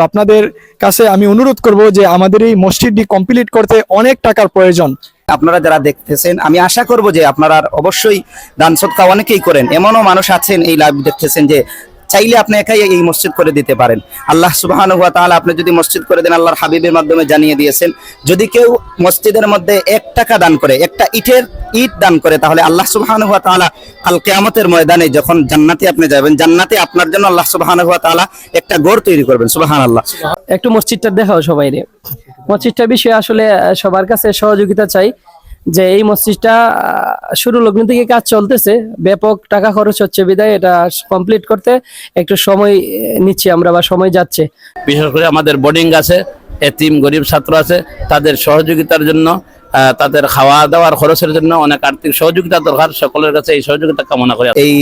তো আপনাদের কাছে আমি অনুরোধ করব যে আমাদের এই মসজিদটি কমপ্লিট করতে অনেক টাকার প্রয়োজন। আপনারা যারা দেখতেছেন, আমি আশা করব যে আপনারা অবশ্যই দান সৎকা অনেকেই করেন। এমনও মানুষ আছেন এই লাইভ দেখতেছেন যে চাইলে আপনি একাই এই মসজিদ করে দিতে পারেন। আল্লাহ সুবহানাহু ওয়া তাআলা আপনি যদি মসজিদ করে দেন, আল্লাহর হাবিবের মাধ্যমে জানিয়ে দিয়েছেন, যদি কেউ মসজিদের মধ্যে এক টাকা দান করে, একটা ইটের ইট দান করে, তাহলে আল্লাহ সুবহানাহু ওয়া তাআলা কাল কিয়ামতের ময়দানে যখন জান্নাতে আপনি যাবেন, জান্নাতে আপনার জন্য আল্লাহ সুবহানাহু ওয়া তাআলা একটা গড় তৈরি করবেন সুবাহান আল্লাহ একটু মসজিদটা দেখাও সবাই রে মসজিদটা বিষয়ে আসলে সবার কাছে সহযোগিতা চাই। যে এই মসজিদটা শুরু লগ্ন থেকে কাজ চলতেছে ব্যাপক টাকা খরচ হচ্ছে বিদায় এটা কমপ্লিট করতে একটু সময় নিচ্ছি আমরা বা সময় যাচ্ছে। বিশেষ করে আমাদের বোর্ডিং আছে এতিম গরিব ছাত্র আছে তাদের সহযোগিতার জন্য তাদের খাওয়া দাওয়ার খরচের জন্য অনেক আর্থিক সহযোগিতা দরকার সকলের কাছে এই সহযোগিতা কামনা করি। এই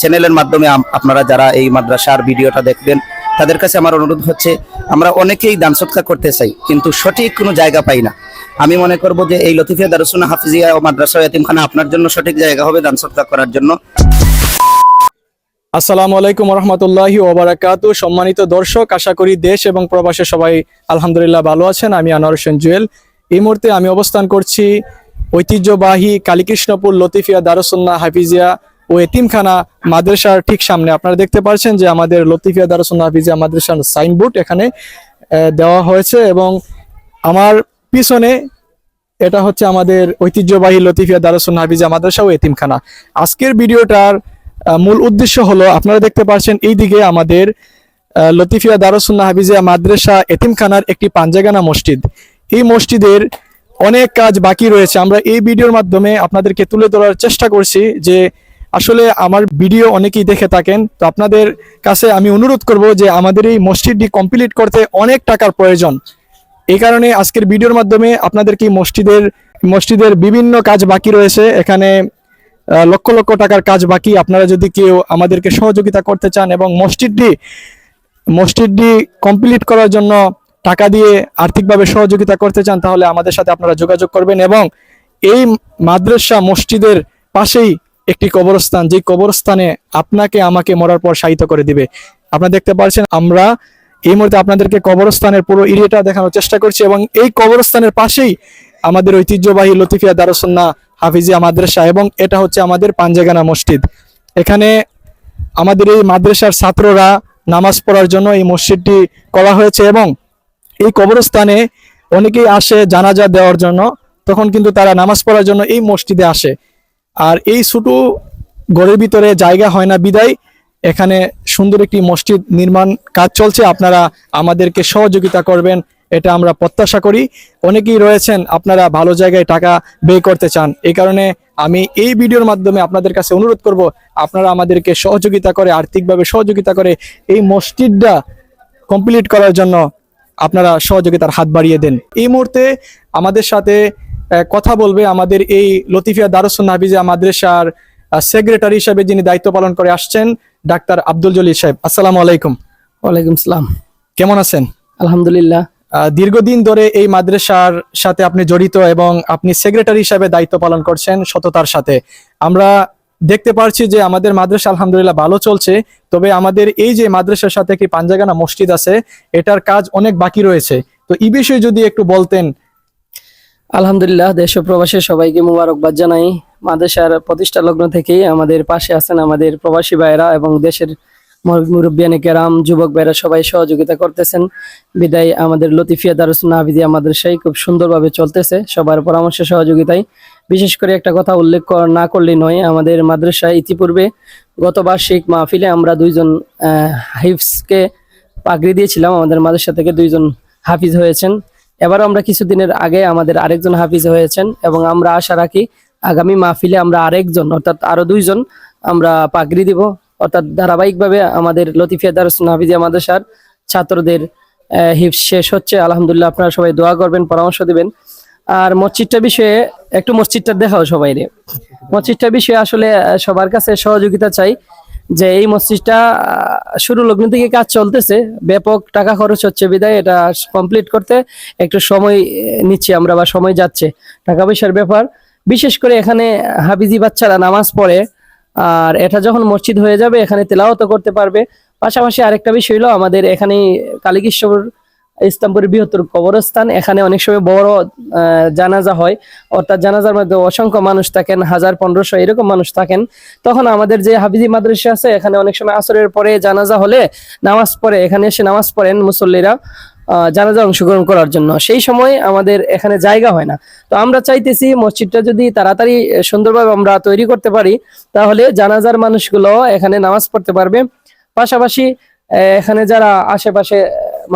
চ্যানেলের মাধ্যমে আপনারা যারা এই মাদ্রাসার ভিডিওটা দেখবেন তাদের কাছে আমার অনুরোধ হচ্ছে আমরা অনেকেই দান সৎকার করতে চাই কিন্তু সঠিক কোনো জায়গা পাই না। আমি মনে করব যে এই লতিফিয়া দারুসুনা হাফিজিয়া ও মাদ্রাসা এতিমখানা আপনার জন্য সঠিক জায়গা হবে দান সৎকার করার জন্য। আসসালামু আলাইকুম রহমতুল্লাহি ওবরাকাতু। সম্মানিত দর্শক, আশা করি দেশ এবং প্রবাসে সবাই আলহামদুলিল্লাহ ভালো আছেন। আমি আনোয়ার হোসেন জুয়েল। এই মুহূর্তে আমি অবস্থান করছি ঐতিহ্যবাহী কালীকৃষ্ণপুর লতিফিয়া দারুসুন্না হাফিজিয়া ও এতিমখানা মাদ্রাসার ঠিক সামনে। আপনারা দেখতে পাচ্ছেন যে আমাদের লতিফিয়া দারুসুন্না হাফিজিয়া মাদ্রাসার সাইনবোর্ড এখানে দেওয়া হয়েছে এবং আমার পিছনে এটা হচ্ছে আমাদের ঐতিহ্যবাহী লতিফিয়া দারুসুন হাফিজা মাদ্রাসা ও এতিমখানা। আজকের ভিডিওটার মূল উদ্দেশ্য হলো, আপনারা দেখতে পাচ্ছেন এইদিকে আমাদের লতিফিয়া দারুসুন্না হাফিজিয়া মাদ্রাসা এতিমখানার একটি পাঞ্জাগানা মসজিদ। এই মসজিদের অনেক কাজ বাকি রয়েছে। আমরা এই ভিডিওর মাধ্যমে আপনাদেরকে তুলে ধরার চেষ্টা করছি যে, আসলে আমার ভিডিও অনেকেই দেখে থাকেন। তো আপনাদের কাছে আমি অনুরোধ করব যে, আমাদের এই মসজিদটি কমপ্লিট করতে অনেক টাকার প্রয়োজন। এই কারণে আজকের ভিডিওর মাধ্যমে আপনাদেরকে এই মসজিদের মসজিদের বিভিন্ন কাজ বাকি রয়েছে? এখানে লক্ষ লক্ষ টাকার কাজ বাকি। আপনারা যদি কেউ আমাদেরকে সহযোগিতা করতে চান এবং মসজিদটি মসজিদটি কমপ্লিট করার জন্য টাকা দিয়ে আর্থিকভাবে সহযোগিতা করতে চান, তাহলে আমাদের সাথে আপনারা যোগাযোগ করবেন এবং এই মাদ্রাসা মসজিদের পাশেই একটি কবরস্থান যে কবরস্থানে আপনাকে আমাকে মরার পর শায়িত করে দিবে। আপনারা দেখতে পাচ্ছেন আমরা এই মুহূর্তে আপনাদেরকে কবরস্থানের পুরো এরিয়াটা দেখানোর চেষ্টা করছি এবং এই কবরস্থানের পাশেই আমাদের ঐতিহ্যবাহী লতিফিয়া দারুসন্না হাফিজিয়া মাদ্রাসা এবং এটা হচ্ছে আমাদের পাঞ্জাগানা মসজিদ। এখানে আমাদের এই মাদ্রাসার ছাত্ররা নামাজ পড়ার জন্য এই মসজিদটি করা হয়েছে এবং এই কবরস্থানে অনেকেই আসে জানাজা দেওয়ার জন্য, তখন কিন্তু তারা নামাজ পড়ার জন্য এই মসজিদে আসে। আর এই ছোটো ঘরের ভিতরে জায়গা হয় না বিদায়, এখানে সুন্দর একটি মসজিদ নির্মাণ কাজ চলছে, আপনারা আমাদেরকে সহযোগিতা করবেন, এটা আমরা প্রত্যাশা করি। অনেকেই রয়েছেন, আপনারা ভালো জায়গায় টাকা ব্যয় করতে চান, এই কারণে আমি এই ভিডিওর মাধ্যমে আপনাদের কাছে অনুরোধ করব, আপনারা আমাদেরকে সহযোগিতা করে, আর্থিকভাবে সহযোগিতা করে, এই মসজিদটা কমপ্লিট করার জন্য আপনারা সহযোগিতার হাত বাড়িয়ে দেন। এই মুহূর্তে আমাদের সাথে কথা বলবে আমাদের এই লতিফিয়া দারুসুন হাফিজা মাদ্রাসার সেক্রেটারি হিসাবে যিনি দায়িত্ব পালন করে আসছেন ডাক্তার আব্দুল জলিল সাহেব আসসালামু আলাইকুম। ওয়ালাইকুম সালাম। কেমন আছেন? আলহামদুলিল্লাহ। দীর্ঘদিন ধরে এই মাদ্রাসার সাথে আপনি জড়িত এবং আপনি সেক্রেটারি হিসাবে দায়িত্ব পালন করছেন সততার সাথে। আমরা দেখতে পারছি যে আমাদের মাদ্রাসা আলহামদুলিল্লাহ ভালো চলছে তবে আমাদের এই যে মাদ্রাসার সাথে একটি পাঞ্জাগানা মসজিদ আছে এটার কাজ অনেক বাকি রয়েছে। তো এই বিষয়ে যদি একটু বলতেন আলহামদুলিল্লাহ দেশ প্রবাসী সবাইকে মুবারকবাদ জানাই। মাদ্রাসার প্রতিষ্ঠা লগ্ন থেকেই আমাদের পাশে আছেন আমাদের প্রবাসী ভাইয়েরা এবং দেশের মুরব্বিয়ানি কেরাম যুবক ভাইরা সবাই সহযোগিতা করতেছেন। বিদায় আমাদের লতিফিয়া দারুসুন্না হাফিজিয়া মাদ্রাসায় খুব সুন্দরভাবে চলতেছে সবার পরামর্শ সহযোগিতায়। বিশেষ করে একটা কথা উল্লেখ না করলেই নয় আমাদের মাদ্রাসায় ইতিপূর্বে গত বার্ষিক মাহফিলে আমরা দুইজন আহ, হাফিজকে পাগড়ি দিয়েছিলাম। আমাদের মাদ্রাসা থেকে দুইজন হাফিজ হয়েছেন। এবারও আমরা কিছুদিনের আগে আমাদের আরেকজন হাফিজ হয়েছেন এবং আমরা আশা রাখি আগামী মাহফিলে আমরা আরেকজন, অর্থাৎ আরও দুইজন আমরা পাগড়ি দিব। অর্থাৎ ধারাবাহিকভাবে আমাদের লতিফিয়া দারুসুন হাফিজিয়া মাদ্রাসার ছাত্রদের হিফজ শেষ হচ্ছে। আলহামদুলিল্লাহ আপনারা সবাই দোয়া করবেন, পরামর্শ দিবেন। আর মসজিদটা বিষয়ে একটু মসজিদটা দেখাও সবাই রে মসজিদটা বিষয়ে আসলে সবার কাছে সহযোগিতা চাই। যে এই মসজিদটা শুরু লগ্ন থেকে কাজ চলতেছে, ব্যাপক টাকা খরচ হচ্ছে, বিদায়, এটা কমপ্লিট করতে একটু সময় নিচ্ছি আমরা বা সময় যাচ্ছে, টাকা পয়সার ব্যাপার। বিশেষ করে এখানে হাবিজি বাচ্চারা নামাজ পড়ে, আর এটা যখন মসজিদ হয়ে যাবে, এখানে তেলাওয়াত করতে পারবে। পাশাপাশি আরেকটা বিষয় হলো, আমাদের এখানে কালীকেশ্বর ইসলামপুরের বৃহত্তর কবরস্থান। এখানে অনেক সময় বড় জানাজা হয়। অর্থাৎ জানাজার মধ্যে অসংখ্য মানুষ থাকেন, হাজার, পনেরোশো এরকম মানুষ থাকেন। তখন আমাদের যে হাবিজি মাদ্রাসা আছে, এখানে অনেক সময় আসরের পরে জানাজা হলে নামাজ পড়ে, এখানে এসে নামাজ পড়েন মুসল্লিরা জানাজা অংশগ্রহণ করার জন্য। সেই সময় আমাদের এখানে জায়গা হয় না। তো আমরা চাইতেছি মসজিদটা যদি তাড়াতাড়ি সুন্দরভাবে আমরা তৈরি করতে পারি, তাহলে জানাজার মানুষগুলো এখানে নামাজ পড়তে পারবে। পাশাপাশি এখানে যারা আশেপাশে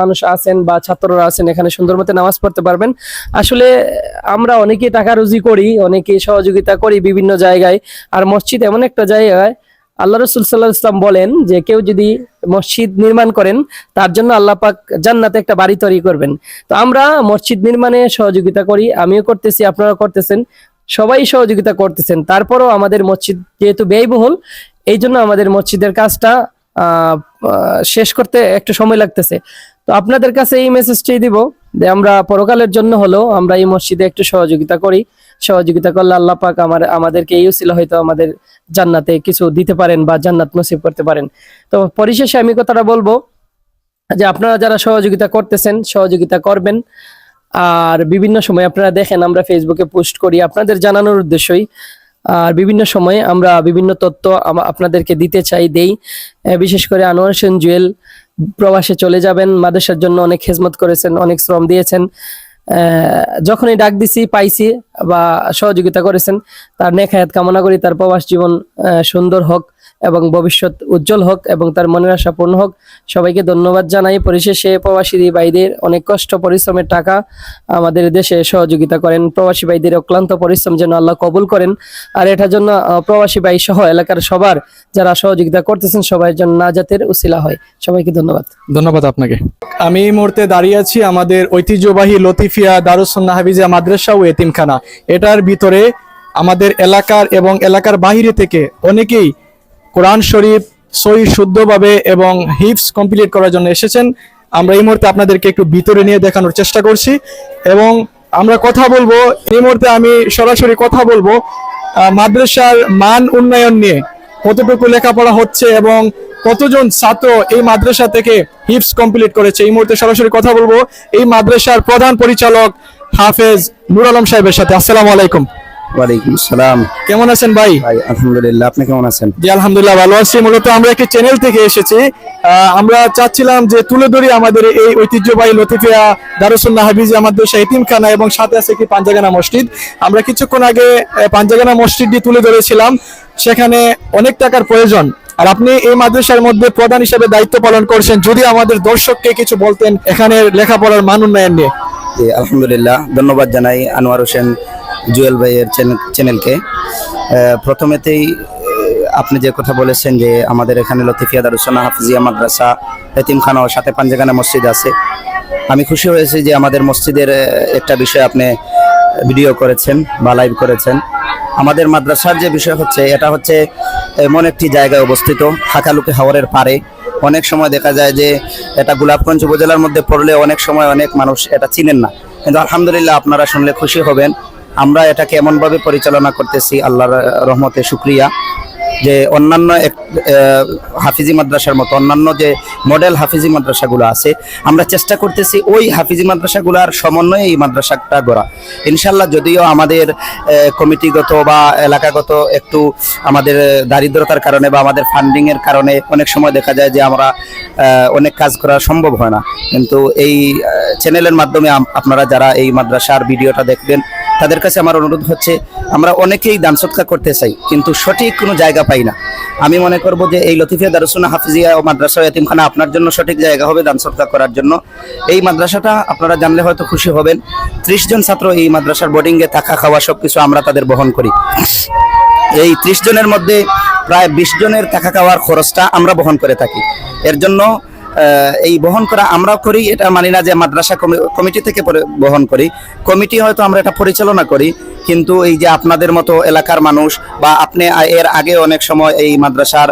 মানুষ আছেন বা ছাত্ররা আছেন, এখানে সুন্দর মতো নামাজ পড়তে পারবেন। আসলে আমরা অনেকেই টাকা রুজি করি, অনেকেই সহযোগিতা করি বিভিন্ন জায়গায়। আর মসজিদ এমন একটা জায়গায়, আল্লাহ রসুল সাল্লাহ ইসলাম বলেন যে কেউ যদি মসজিদ নির্মাণ করেন, তার জন্য আল্লাহ পাক জান্নাতে একটা বাড়ি তৈরি করবেন। তো আমরা মসজিদ নির্মাণে সহযোগিতা করি, আমিও করতেছি আপনারা করতেছেন, সবাই সহযোগিতা করতেছেন। তারপরও আমাদের মসজিদ যেহেতু ব্যয়বহুল এই জন্য আমাদের মসজিদের কাজটা শেষ করতে একটু সময় লাগতেছে। তো আপনাদের কাছে এই মেসেজটাই দিব যে আমরা পরকালের জন্য হলেও আমরা এই মসজিদে একটু সহযোগিতা করি। সহযোগিতা করলে আল্লাহ পাক আমার, আমাদেরকে এই উসিলা হয়তো আমাদের জান্নাতে কিছু দিতে পারেন বা জান্নাত নসিব করতে পারেন। তো পরিশেষে আমি কথাটা বলব যে আপনারা যারা সহযোগিতা করতেছেন, সহযোগিতা করবেন। আর বিভিন্ন সময় আপনারা দেখেন আমরা ফেসবুকে পোস্ট করি, আপনাদের জানানোর উদ্দেশ্যই। আর বিভিন্ন সময়ে আমরা বিভিন্ন তথ্য আপনাদেরকে দিতে চাই, দেই। বিশেষ করে আনোয়ার হোসেন জুয়েল প্রবাসে চলে যাবেন, মাদ্রাসার জন্য অনেক হেজমত করেছেন, অনেক শ্রম দিয়েছেন। যখনই ডাক দিছি, পাইছি বা সহযোগিতা করেছেন, তার নেখায়াত কামনা করি, তার প্রবাস জীবন সুন্দর হোক। এবং ভবিষ্যৎ উজ্জ্বল হোক এবং তার মনের আশা পূর্ণ হোক, সবাইকে ধন্যবাদ জানাই। পরিশেষে প্রবাসী ভাইদের অনেক কষ্ট, পরিশ্রমের টাকা আমাদের দেশে সহযোগিতা করেন। প্রবাসী ভাইদের অক্লান্ত পরিশ্রম যেন আল্লাহ কবুল করেন। আর এটার জন্য প্রবাসী ভাই সহ এলাকার সবার যারা সহযোগিতা করতেছেন, সবাই যেন নাজাতের উসিলা হয়। সবাইকে ধন্যবাদ। ধন্যবাদ আপনাকে। আমি এই মুহূর্তে দাঁড়িয়ে আছি আমাদের ঐতিহ্যবাহী লতিফিয়া দারুসন্না হাফিজা মাদ্রাসা ও এতিমখানা। এটার ভিতরে আমাদের এলাকার এবং এলাকার বাহিরে থেকে অনেকেই কোরআন শরীফ সই শুদ্ধভাবে এবং হিপস কমপ্লিট করার জন্য এসেছেন। আমরা এই মুহূর্তে আপনাদেরকে একটু ভিতরে নিয়ে দেখানোর চেষ্টা করছি এবং আমরা কথা বলব, এই মুহূর্তে আমি সরাসরি কথা বলব মাদ্রাসার মান উন্নয়ন নিয়ে, কতটুকু লেখাপড়া হচ্ছে এবং কতজন ছাত্র এই মাদ্রাসা থেকে হিপস কমপ্লিট করেছে। এই মুহূর্তে সরাসরি কথা বলব, এই মাদ্রাসার প্রধান পরিচালক হাফেজ নুর আলম সাহেবের সাথে। আসসালামু আলাইকুম। ওয়ালাইকুম আসসালাম কেমন আছেন ভাই? ভাই আলহামদুলিল্লাহ আপনি কেমন আছেন? জি আলহামদুলিল্লাহ ভালো আছি। মূলত আমরা একটি চ্যানেল থেকে এসেছি। আমরা চাচ্ছিলাম যে তুলে ধরি আমাদের এই ঐতিহ্যবাহী লতিফিয়া হাবিজি এতিমখানা এবং সাথে আছে একটি পাঞ্জাগানা মসজিদ। আমরা কিছুক্ষণ আগে পাঞ্জাগানা মসজিদটি তুলে ধরেছিলাম। সেখানে অনেক টাকার প্রয়োজন। আর আপনি এই মাদ্রাসার মধ্যে প্রধান হিসেবে দায়িত্ব পালন করছেন। যদি আমাদের দর্শককে কিছু বলতেন এখানে লেখাপড়ার মান উন্নয়ন নিয়ে। আলহামদুলিল্লাহ ধন্যবাদ জানাই আনোয়ার হোসেন জুয়েল ভাইয়ের চ্যানেলকে। প্রথমেতেই আপনি যে কথা বলেছেন যে আমাদের এখানে লতিফিয়া দারুসনা হাফিজিয়া মাদ্রাসা এতিমখানা ও সাথে পাঞ্জাগানা মসজিদ আছে। আমি খুশি হয়েছি যে আমাদের মসজিদের একটা বিষয় আপনি ভিডিও করেছেন বা লাইভ করেছেন। আমাদের মাদ্রাসার যে বিষয় হচ্ছে, এটা হচ্ছে, এমন একটি জায়গায় অবস্থিত, হাকালুকি হাওরের পারে অনেক সময় দেখা যায় যে এটা গোলাপগঞ্জ উপজেলার মধ্যে পড়লে অনেক সময় অনেক মানুষ এটা চিনেন না। কিন্তু আলহামদুলিল্লাহ আপনারা শুনলে খুশি হবেন। আমরা এটাকে এমনভাবে পরিচালনা করতেছি, আল্লাহর রহমতে শুক্রিয়া, যে অন্যান্য হাফিজি মাদ্রাসার মতো অন্যান্য যে মডেল হাফিজি মাদ্রাসাগুলো আছে, আমরা চেষ্টা করতেছি ওই হাফিজি মাদ্রাসাগুলোর সমন্বয়ে এই মাদ্রাসাটা গড়া। ইনশাল্লাহ যদিও আমাদের কমিটিগত বা এলাকাগত একটু আমাদের দারিদ্রতার কারণে বা আমাদের ফান্ডিংয়ের কারণে অনেক সময় দেখা যায় যে আমরা অনেক কাজ করা সম্ভব হয় না। কিন্তু এই চ্যানেলের মাধ্যমে আপনারা যারা এই মাদ্রাসার ভিডিওটা দেখবেন তাদের কাছে আমার অনুরোধ হচ্ছে, আমরা অনেকেই দান সৎকার করতে চাই, কিন্তু সঠিক কোনো জায়গা পাই না। আমি মনে করব যে এই লতিফিয়া দারুসুনা হাফিজিয়া ও মাদ্রাসা এতিমখানা আপনার জন্য সঠিক জায়গা হবে দান সৎকার করার জন্য। এই মাদ্রাসাটা আপনারা জানলে হয়তো খুশি হবেন। ত্রিশ জন ছাত্র এই মাদ্রাসার বোর্ডিংয়ে থাকা, খাওয়া সবকিছু আমরা তাদের বহন করি। এই ত্রিশ জনের মধ্যে প্রায় বিশ জনের থাকা খাওয়ার খরচটা আমরা বহন করে থাকি। এর জন্য এই বহন করা আমরাও করি, এটা মানি না যে মাদ্রাসা কমিটি থেকে বহন করি। কমিটি হয়তো আমরা এটা পরিচালনা করি, কিন্তু এই যে আপনাদের মতো এলাকার মানুষ বা আপনি এর আগে অনেক সময় এই মাদ্রাসার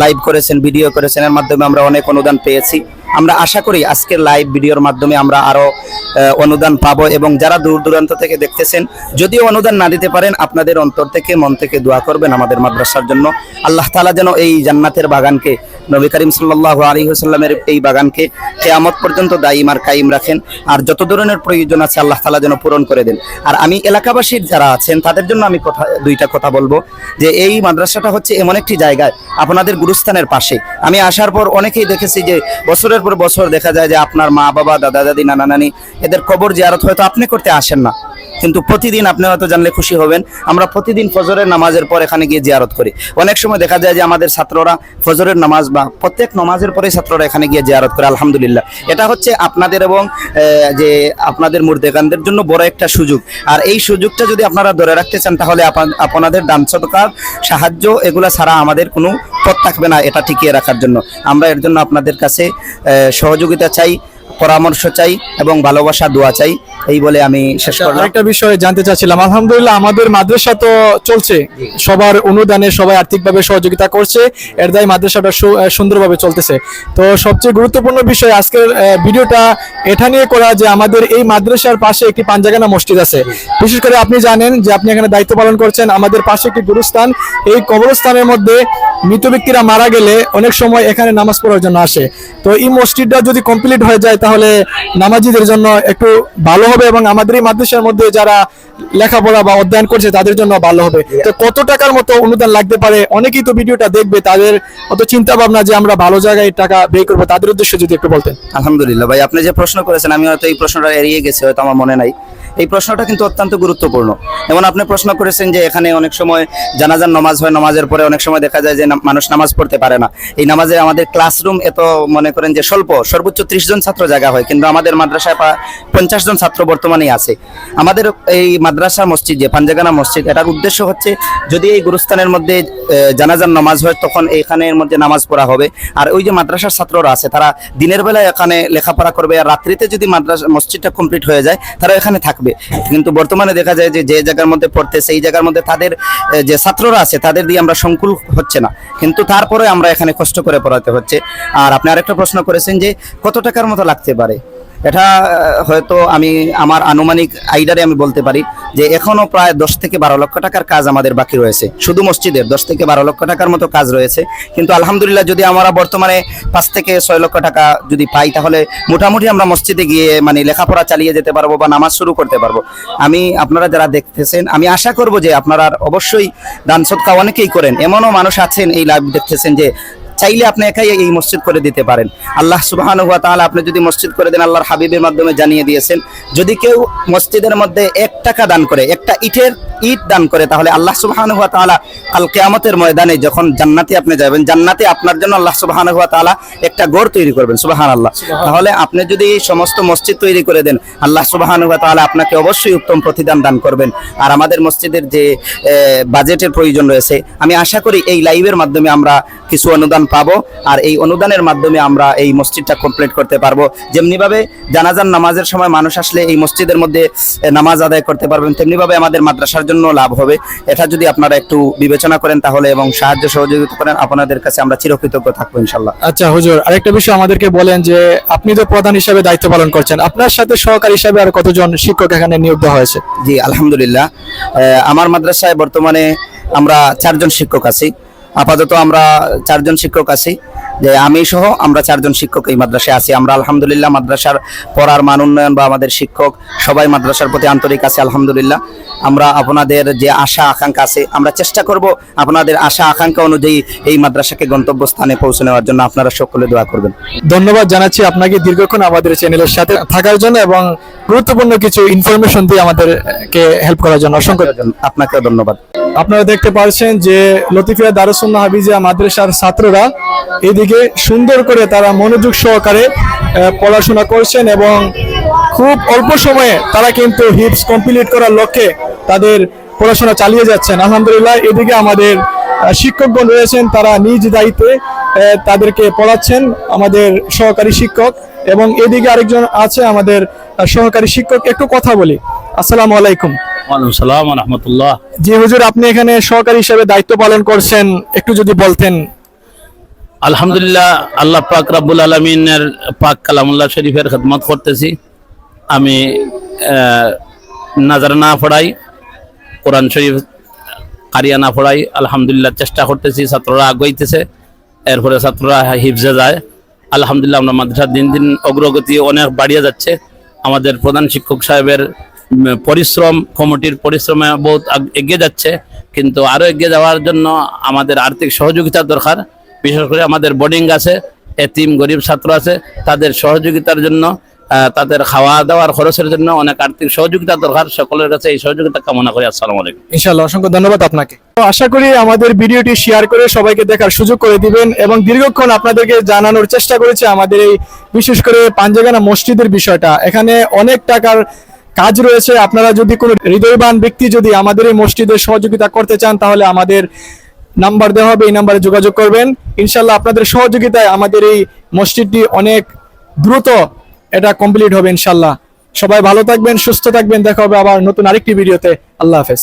লাইভ করেছেন ভিডিও করেছেন, এর মাধ্যমে আমরা অনেক অনুদান পেয়েছি। আমরা আশা করি আজকের লাইভ ভিডিওর মাধ্যমে আমরা আরও আহ, অনুদান পাবো এবং যারা দূর দূরান্ত থেকে দেখতেছেন যদিও অনুদান না দিতে পারেন আপনাদের অন্তর থেকে মন থেকে দোয়া করবেন আমাদের মাদ্রাসার জন্য। আল্লাহ তালা যেন এই জান্নাতের বাগানকে নবী করিম আলাইহি ওয়াসাল্লামের এই বাগানকে কেয়ামত পর্যন্ত দাইম আর কায়েম রাখেন। আর যত ধরনের প্রয়োজন আছে আল্লাহ তাআলা যেন পূরণ করে দেন। আর আমি এলাকাবাসীর যারা আছেন তাদের জন্য আমি কথা দুইটা কথা বলব। যে এই মাদ্রাসাটা হচ্ছে এমন একটি জায়গায় আপনাদের গুরুস্থানের পাশে। আমি আসার পর অনেকেই দেখেছি যে বছরের পর বছর দেখা যায় যে আপনার মা বাবা, দাদা দাদি, নানা নানি এদের কবর জিয়ারত হয়তো আপনি করতে আসেন না। কিন্তু প্রতিদিন আপনি হয়তো জানলে খুশি হবেন। আমরা প্রতিদিন ফজরের নামাজের পর এখানে গিয়ে জিয়ারত করি। অনেক সময় দেখা যায় যে আমাদের ছাত্ররা ফজরের নামাজ বা প্রত্যেক নামাজের পরে ছাত্ররা এখানে গিয়ে জিয়ারত করে, আলহামদুলিল্লাহ। এটা হচ্ছে আপনাদের এবং যে আপনাদের মুর্দেগানদের জন্য বড় একটা সুযোগ। আর এই সুযোগটা যদি আপনারা ধরে রাখতে চান, তাহলে আপনা- আপনাদের দান সদকার সাহায্য এগুলা ছাড়া আমাদের কোনো থাকবে না, এটা টিকিয়ে রাখার জন্য। আমরা এর জন্য আপনাদের কাছে সহযোগিতা চাই, পরামর্শ চাই এবং ভালোবাসা, দোয়া চাই। এই বলে আমি শেষ করলাম। আরেকটা বিষয় জানতে চাচ্ছিলাম। আলহামদুলিল্লাহ আমাদের মাদ্রাসা তো চলছে। সবার অনুদানে সবাই আর্থিকভাবে সহযোগিতা করছে। এর দায় মাদ্রাসাটা সুন্দরভাবে চলতেছে। তো সবচেয়ে গুরুত্বপূর্ণ বিষয় আজকের ভিডিওটা এটা নিয়ে করা যে আমাদের এই মাদ্রাসার পাশে একটি পাঞ্জাগানা মসজিদ আছে। বিশেষ করে আপনি জানেন যে আপনি এখানে দায়িত্ব পালন করছেন। আমাদের পাশে একটি গুরুস্থান। এই কবরস্থানের মধ্যে মৃত ব্যক্তিরা মারা গেলে অনেক সময় এখানে নামাজ পড়ার জন্য আসে। তো এই মসজিদটা যদি কমপ্লিট হয়ে যায় তাহলে নামাজিদের জন্য একটু ভালো হবে এবং আমাদের মাদ্রাসার মধ্যে যারা লেখাপড়া বা অধ্যয়ন করছে তাদের জন্য ভালো হবে। তো কত টাকার মতো অনুদান লাগতে পারে। অনেকেই তো ভিডিওটা দেখবে, তাদের অত চিন্তা ভাবনা যে আমরা ভালো জায়গায় টাকা ব্যয় করব, তাদের উদ্দেশ্যে যদি একটু বলতেন। আলহামদুলিল্লাহ ভাই, আপনি যে প্রশ্ন করেছেন আমি হয়তো এই প্রশ্নটা এড়িয়ে গেছি, হয়তো আমার মনে নাই। এই প্রশ্নটা কিন্তু অত্যন্ত গুরুত্বপূর্ণ। যেমন আপনি প্রশ্ন করেছেন যে এখানে অনেক সময় জানাজার নামাজ হয়, নামাজের পরে অনেক সময় দেখা যায় যে মানুষ নামাজ পড়তে পারে না। এই নামাজে আমাদের ক্লাসরুম এত মনে করেন যে স্বল্প, সর্বোচ্চ ত্রিশ জন ছাত্র জায়গা হয়, কিন্তু আমাদের মাদ্রাসায় পঞ্চাশ জন ছাত্র বর্তমানেই আছে। আমাদের এই মাদ্রাসা মসজিদ যে পাঞ্জাগানা মসজিদ, এটার উদ্দেশ্য হচ্ছে যদি এই গুরুস্থানের মধ্যে জানাজার নামাজ হয়, তখন এইখানের মধ্যে নামাজ পড়া হবে। আর ওই যে মাদ্রাসার ছাত্ররা আছে, তারা দিনের বেলায় এখানে লেখাপড়া করবে, আর রাত্রিতে যদি মাদ্রাসা, মসজিদটা কমপ্লিট হয়ে যায়, তারা এখানে থাকবে। কিন্তু বর্তমানে দেখা যায় যে যে জায়গার মধ্যে পড়তে, সেই জায়গার মধ্যে তাদের যে ছাত্ররা আছে, তাদের দিয়ে আমরা সংকুল হচ্ছে না। কিন্তু তারপরে আমরা এখানে কষ্ট করে পড়াতে হচ্ছে। আর আপনি আরেকটা প্রশ্ন করেছেন যে, কত টাকার মতো লাগতে পারে? এটা হয়তো আমি আমার আনুমানিক আইডারে আমি বলতে পারি যে এখনও প্রায় দশ থেকে বারো লক্ষ টাকার কাজ আমাদের বাকি রয়েছে। শুধু মসজিদের দশ থেকে বারো লক্ষ টাকার মতো কাজ রয়েছে। কিন্তু আলহামদুলিল্লাহ যদি আমরা বর্তমানে পাঁচ থেকে ছয় লক্ষ টাকা যদি পাই, তাহলে মোটামুটি আমরা মসজিদে গিয়ে মানে লেখাপড়া চালিয়ে যেতে পারব বা নামাজ শুরু করতে পারব। আমি, আপনারা যারা দেখতেছেন, আমি আশা করব যে আপনারা অবশ্যই দান সৎকা অনেকেই করেন। এমনও মানুষ আছেন এই লাইভ দেখতেছেন যে চাইলে আপনি একাই এই মসজিদ করে দিতে পারেন। আল্লাহ সুবাহান হুয়া তাহলে আপনি যদি মসজিদ করে দেন, আল্লাহর হাবিবের মাধ্যমে জানিয়ে দিয়েছেন, যদি কেউ মসজিদের মধ্যে এক টাকা দান করে, একটা ইটের ইট দান করে তাহলে আল্লাহ সুবহান হুয়া তাআলা কাল কিয়ামতের ময়দানে যখন জান্নাতে আপনি যাবেন জান্নাতে আপনার জন্য আল্লাহ সুবহান হুয়া তাআলা একটা গড় তৈরি করবেন সুবহান আল্লাহ তাহলে আপনি যদি এই সমস্ত মসজিদ তৈরি করে দেন আল্লাহ সুবহান হুয়া তাআলা আপনাকে অবশ্যই উত্তম প্রতিদান দান করবেন। আর আমাদের মসজিদের যে বাজেটের প্রয়োজন রয়েছে আমি আশা করি এই লাইভের মাধ্যমে আমরা কিছু অনুদান পাবো আর এই অনুদানের মাধ্যমে আমরা এই মসজিদটা কমপ্লিট করতে পারব। যেমনিভাবে জানাজান নামাজের সময় মানুষ আসলে এই মসজিদের মধ্যে নামাজ আদায় করতে পারবেন তেমনিভাবে আমাদের মাদ্রাসার জন্য লাভ হবে। এটা যদি আপনারা একটু বিবেচনা করেন তাহলে এবং সাহায্য সহযোগিতা করেন আপনাদের কাছে আমরা চিরকৃতজ্ঞ থাকব ইনশাল্লাহ। আচ্ছা হুজুর আরেকটা বিষয় আমাদেরকে বলেন যে আপনি তো প্রধান হিসাবে দায়িত্ব পালন করছেন। আপনার সাথে সহকারী হিসাবে আর কতজন শিক্ষক এখানে নিয়োগ দেওয়া হয়েছে? জি আলহামদুলিল্লাহ। আমার মাদ্রাসায় বর্তমানে আমরা চারজন শিক্ষক আছি। আপাতত আমরা চারজন শিক্ষক আছি। যে আমি সহ আমরা চারজন শিক্ষক এই মাদ্রাসায় আছি। আমরা আলহামদুলিল্লাহ মাদ্রাসার পড়ার মান উন্নয়ন বা আমাদের শিক্ষক সবাই মাদ্রাসার প্রতি আন্তরিক আছে আলহামদুলিল্লাহ। আমরা আপনাদের যে আশা আকাঙ্ক্ষা আছে আমরা চেষ্টা করব আপনাদের আশা আকাঙ্ক্ষা অনুযায়ী এই মাদ্রাসাকে গন্তব্যস্থানে পৌঁছে নেওয়ার জন্য আপনারা সকলে দোয়া করবেন। ধন্যবাদ জানাচ্ছি আপনাকে দীর্ঘক্ষণ আমাদের চ্যানেলের সাথে থাকার জন্য এবং গুরুত্বপূর্ণ কিছু ইনফরমেশন দিয়ে আমাদেরকে হেল্প করার জন্য অসংখ্য আপনাকেও ধন্যবাদ। আপনারা দেখতে পাচ্ছেন যে লতিফিয়া দারুসুন্না হাবিজিয়া মাদ্রাসার ছাত্ররা এদিকে সুন্দর করে তারা মনোযোগ সহকারে পড়াশোনা করছেন এবং খুব অল্প সময়ে তারা কিন্তু হিপস কমপ্লিট করার লক্ষ্যে তাদের পড়াশোনা চালিয়ে যাচ্ছেন। আলহামদুলিল্লাহ এদিকে আমাদের শিক্ষকগণ রয়েছেন তারা নিজ দায়িত্বে তাদেরকে পড়াচ্ছেন আমাদের সহকারী শিক্ষক এবং এদিকে আরেকজন আছে আমাদের সহকারী শিক্ষক। একটু কথা বলি। আসসালামু আলাইকুম। জি হুজুর আপনি এখানে সহকারী হিসেবে দায়িত্ব পালন করছেন একটু যদি বলতেন আলহামদুলিল্লাহ, আল্লাহ পাক রাব্বুল আলমিনের পাক কালামুল্লাহ শরীফের খেদমত করতেছি। আমি নাজার না পড়াই, কোরআন শরীফ কারিয়া না পড়াই, আলহামদুলিল্লাহ চেষ্টা করতেছি, ছাত্ররা আগাইতেছে, এরপরে ছাত্ররা হিফজে যায়। আলহামদুলিল্লাহ, আমরা মাদ্রাসার দিন দিন অগ্রগতি অনেক বাড়িয়ে যাচ্ছে। আমাদের প্রধান শিক্ষক সাহেবের পরিশ্রম, কমিটির পরিশ্রমে বহুত এগিয়ে যাচ্ছে। কিন্তু আরও এগিয়ে যাওয়ার জন্য আমাদের আর্থিক সহযোগিতার দরকার। বিশেষ করে আমাদের বোর্ডিং আছে এতিম গরিব ছাত্র আছে, তাদের সহযোগিতার জন্য তাদের খাওয়া দাওয়ার খরচের জন্য অনেক আর্থিক সহযোগিতা দরকার। সকলের কাছে এই সহযোগিতা কামনা করি। আসসালামু আলাইকুম। ইনশাল্লাহ অসংখ্য ধন্যবাদ আপনাকে। আশা করি আমাদের ভিডিওটি শেয়ার করে সবাইকে দেখার সুযোগ করে দিবেন এবং দীর্ঘক্ষণ আপনাদেরকে জানানোর চেষ্টা করেছে আমাদের এই বিশেষ করে পাঞ্জাগানা মসজিদের বিষয়টা। এখানে অনেক টাকার কাজ রয়েছে। আপনারা যদি কোনো হৃদয়বান ব্যক্তি যদি আমাদের এই মসজিদের সহযোগিতা করতে চান, তাহলে আমাদের নাম্বার দেওয়া হবে, এই নাম্বারে যোগাযোগ করবেন। ইনশাল্লাহ আপনাদের সহযোগিতায় আমাদের এই মসজিদটি অনেক দ্রুত এটা কমপ্লিট হবে ইনশাল্লাহ। সবাই ভালো থাকবেন, সুস্থ থাকবেন। দেখা হবে আবার নতুন আরেকটি ভিডিওতে। আল্লাহ হাফেজ।